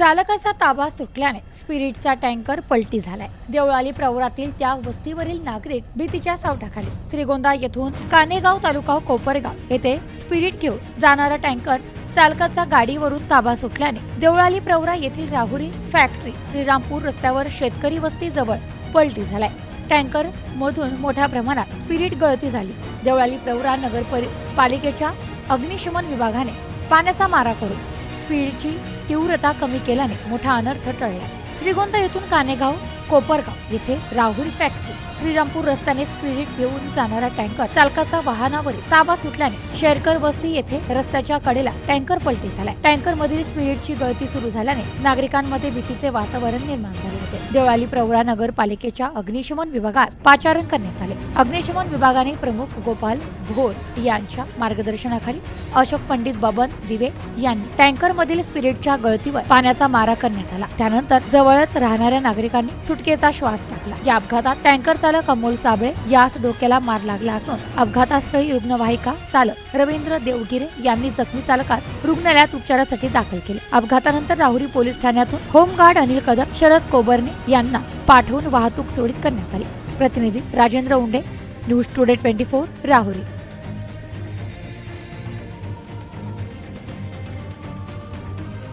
चालकाचा ताबा सुटल्याने स्पिरिटचा टँकर पलटी झालाय. देवळाली प्रवरातील त्या वस्तीवरील नागरिक भीतीच्या सावटाखाली श्रीगोंदा येथून कानेगाव तालुका कोपरगाव येथे स्पिरिट घेऊन जाणारा टँकर चालकाचा गाडीवरून ताबा सुटल्याने देवळाली प्रवरा येथील राहुरी फॅक्टरी श्रीरामपूर रस्त्यावर शेतकरी वस्ती जवळ पलटी झालाय. टँकर मधून मोठ्या प्रमाणात स्पिरिट गळती झाली. देवळाली प्रवरा नगर परि- पालिकेच्या अग्निशमन विभागाने पाण्याचा मारा करून स्पीडची तीव्रता कमी केल्याने मोठा अनर्थ टळला. श्रीगोंदा येथून कानेगाव कोपरगाव येथे राहुरी फॅक्टरी श्रीरामपूर रस्त्याने स्पिरिट घेऊन जाणारा टँकर चालकाचा वाहनावरील ताबा सुटल्याने शेरकर वस्ती येथे रस्त्याच्या कडेला टँकर पलटी झालाय. टँकर मधील स्पिरिटची गळती सुरू झाल्याने नागरिकांमध्ये भीतीचे वातावरण निर्माण झाले. होते. देवळाली प्रवरा नगरपालिकेच्या अग्निशमन विभागात पाचारण करण्यात आले. अग्निशमन विभागाने प्रमुख गोपाल भोर यांच्या मार्गदर्शनाखाली अशोक पंडित बबन दिवे यांनी टँकर मधील स्पिरिटच्या गळतीवर पाण्याचा मारा करण्यात आला. त्यानंतर जवळच राहणाऱ्या नागरिकांनी सुटकेचा श्वास टाकला. या अपघातात टँकर चालक अमोल साबळे यास डोक्याला मार लागला असून अपघातास्थळी रुग्णवाहिका चालक रवींद्र देवगिरे यांनी जखमी चालकास रुग्णालयात उपचारासाठी दाखल केले. अपघातानंतर राहुरी पोलीस ठाण्यातून होमगार्ड अनिल कदम शरद कोबर कुलकर्णी यांना पाठवून वाहतूक सुरळीत करण्यात आली. प्रतिनिधी Rajendra Unde news today twenty four Rahuri.